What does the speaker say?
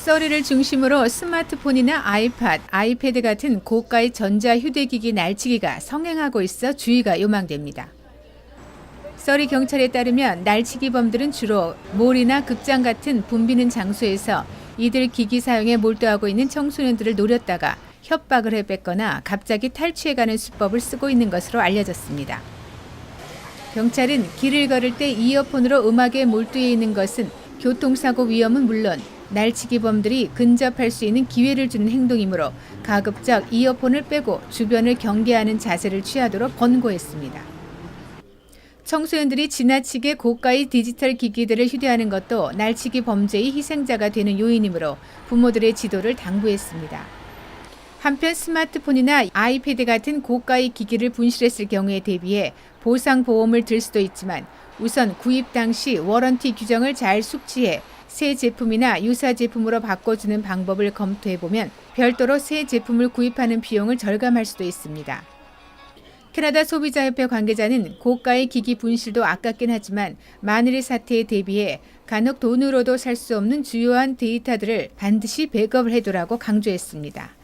써리를 중심으로 스마트폰이나 아이팟, 아이패드 같은 고가의 전자 휴대기기 날치기가 성행하고 있어 주의가 요망됩니다. 써리 경찰에 따르면 날치기범들은 주로 몰이나 극장 같은 붐비는 장소에서 이들 기기 사용에 몰두하고 있는 청소년들을 노렸다가 협박을 해뱉거나 갑자기 탈취해가는 수법을 쓰고 있는 것으로 알려졌습니다. 경찰은 길을 걸을 때 이어폰으로 음악에 몰두해 있는 것은 교통사고 위험은 물론 날치기범들이 근접할 수 있는 기회를 주는 행동이므로 가급적 이어폰을 빼고 주변을 경계하는 자세를 취하도록 권고했습니다. 청소년들이 지나치게 고가의 디지털 기기들을 휴대하는 것도 날치기 범죄의 희생자가 되는 요인이므로 부모들의 지도를 당부했습니다. 한편 스마트폰이나 아이패드 같은 고가의 기기를 분실했을 경우에 대비해 보상 보험을 들 수도 있지만 우선 구입 당시 워런티 규정을 잘 숙지해 새 제품이나 유사 제품으로 바꿔주는 방법을 검토해 보면 별도로 새 제품을 구입하는 비용을 절감할 수도 있습니다. 캐나다 소비자협회 관계자는 고가의 기기 분실도 아깝긴 하지만 만일의 사태에 대비해 간혹 돈으로도 살 수 없는 주요한 데이터들을 반드시 백업을 해두라고 강조했습니다.